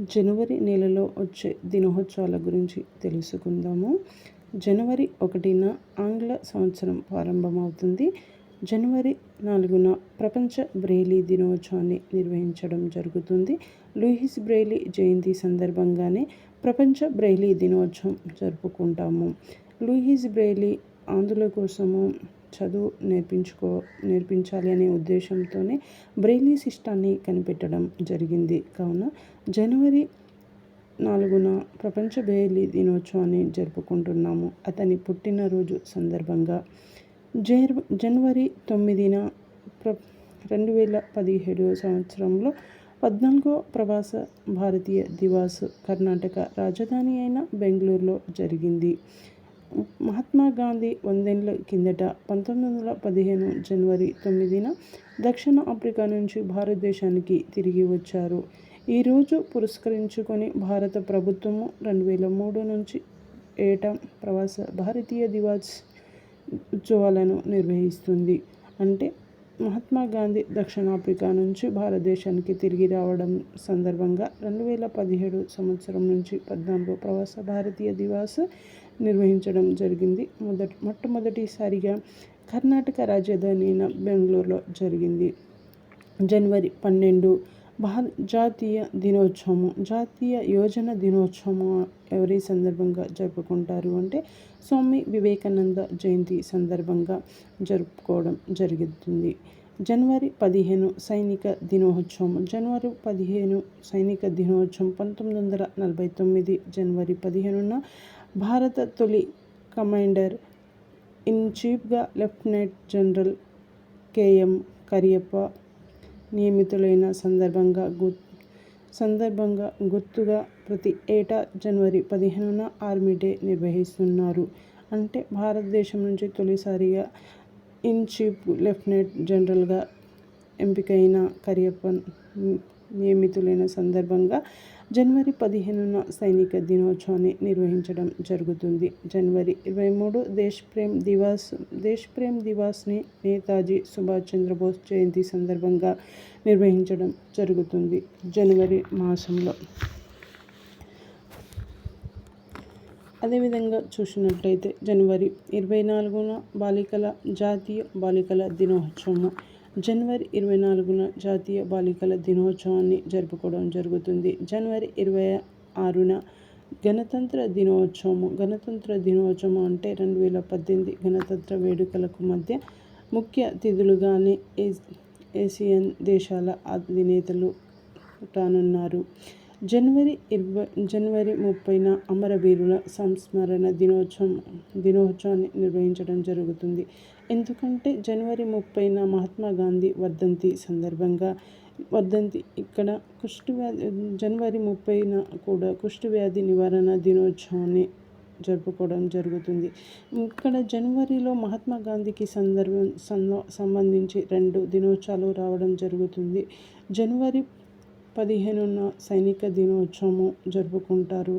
జనవరి నెలలో వచ్చే దినోత్సవాల గురించి తెలుసుకుందాము. జనవరి ఒకటిన ఆంగ్ల సంవత్సరం ప్రారంభమవుతుంది. జనవరి నాలుగున ప్రపంచ బ్రెయిలీ దినోత్సవాన్ని నిర్వహించడం జరుగుతుంది. లూయిస్ బ్రెయిలీ జయంతి సందర్భంగానే ప్రపంచ బ్రెయిలీ దినోత్సవం జరుపుకుంటాము. లూయిస్ బ్రెయిలీ ఆంధ్రుల కోసము చదువు నేర్పించుకో నేర్పించాలి అనే ఉద్దేశంతోనే బ్రెయిలీ సిస్టాన్ని కనిపెట్టడం జరిగింది. కావున జనవరి నాలుగున ప్రపంచ బ్రెయిలీ దినోత్సవాన్ని జరుపుకుంటున్నాము. అతని పుట్టినరోజు సందర్భంగా జర్ జనవరి తొమ్మిదిన ప్ర రెండు వేల పదిహేడు సంవత్సరంలో పద్నాలుగో ప్రవాస భారతీయ దివాస్ కర్ణాటక రాజధాని అయిన బెంగళూరులో జరిగింది. మహాత్మా గాంధీ వందేళ్ళ కిందట పంతొమ్మిది వందల పదిహేను జనవరి తొమ్మిదిన దక్షిణ ఆఫ్రికా నుంచి భారతదేశానికి తిరిగి వచ్చారు. ఈరోజు పురస్కరించుకొని భారత ప్రభుత్వము రెండు వేల మూడు నుంచి ఏటా ప్రవాస భారతీయ దివాస్ ఉత్సవాలను నిర్వహిస్తుంది. అంటే మహాత్మా గాంధీ దక్షిణాఫ్రికా నుంచి భారతదేశానికి తిరిగి రావడం సందర్భంగా రెండు వేల పదిహేడు సంవత్సరం నుంచి పద్నాలుగు ప్రవాస భారతీయ దివాస్ నిర్వహించడం జరిగింది. మొదటి మొట్టమొదటిసారిగా కర్ణాటక రాజధాని అయిన బెంగళూరులో జరిగింది. జనవరి పన్నెండు భార జాతీయ దినోత్సవము జాతీయ యోజన దినోత్సవము ఎవరి సందర్భంగా జరుపుకుంటారు అంటే స్వామి వివేకానంద జయంతి సందర్భంగా జరుపుకోవడం జరుగుతుంది జనవరి పదిహేను సైనిక దినోత్సవం జనవరి పదిహేను సైనిక దినోత్సవం పంతొమ్మిది వందల నలభై తొమ్మిది జనవరి పదిహేనున భారత తొలి కమాండర్ ఇన్ చీఫ్గా lieutenant general K M Cariappa నియమితులైన సందర్భంగా గు సందర్భంగా గుర్తుగా ప్రతి ఏటా జనవరి పదిహేనున ఆర్మీ డే నిర్వహిస్తున్నారు. అంటే భారతదేశం నుంచి తొలిసారిగా ఇన్ చీఫ్ లెఫ్టినెంట్ జనరల్గా ఎంపికైన కరియప్ప నియమితులైన సందర్భంగా జనవరి పదిహేనున సైనిక దినోత్సవాన్ని నిర్వహించడం జరుగుతుంది. జనవరి ఇరవై మూడు దేశ్ ప్రేమ్ దివాస్ దేశ్ ప్రేమ్ దివాస్ని నేతాజీ సుభాష్ చంద్రబోస్ జయంతి సందర్భంగా నిర్వహించడం జరుగుతుంది. జనవరి మాసంలో. అదేవిధంగా చూసినట్లయితే జనవరి ఇరవై నాలుగున బాలికల జాతీయ బాలికల దినోత్సవము జనవరి ఇరవై నాలుగున జాతీయ బాలికల దినోత్సవాన్ని జరుపుకోవడం జరుగుతుంది. జనవరి ఇరవై ఆరున గణతంత్ర దినోత్సవము. గణతంత్ర దినోత్సవం అంటే రెండు వేల పద్దెనిమిది గణతంత్ర వేడుకలకు మధ్య ముఖ్య అతిథులుగానే ఏసియన్ దేశాల అధినేతలు రానున్నారు. జనవరి ఇరవై జనవరి ముప్పైన అమరవీరుల సంస్మరణ దినోత్సవం దినోత్సవాన్ని నిర్వహించడం జరుగుతుంది. ఎందుకంటే జనవరి ముప్పైన మహాత్మా గాంధీ వర్ధంతి సందర్భంగా వర్ధంతి ఇక్కడ కుష్ఠవ్యాధి జనవరి ముప్పైన కూడా కుష్ఠవ్యాధి నివారణ దినోత్సవాన్ని జరుపుకోవడం జరుగుతుంది. ఇక్కడ జనవరిలో మహాత్మా గాంధీకి సందర్భం సంబంధించి రెండు దినోత్సవాలు రావడం జరుగుతుంది. జనవరి పదిహేనున సైనిక దినోత్సవము జరుపుకుంటారు.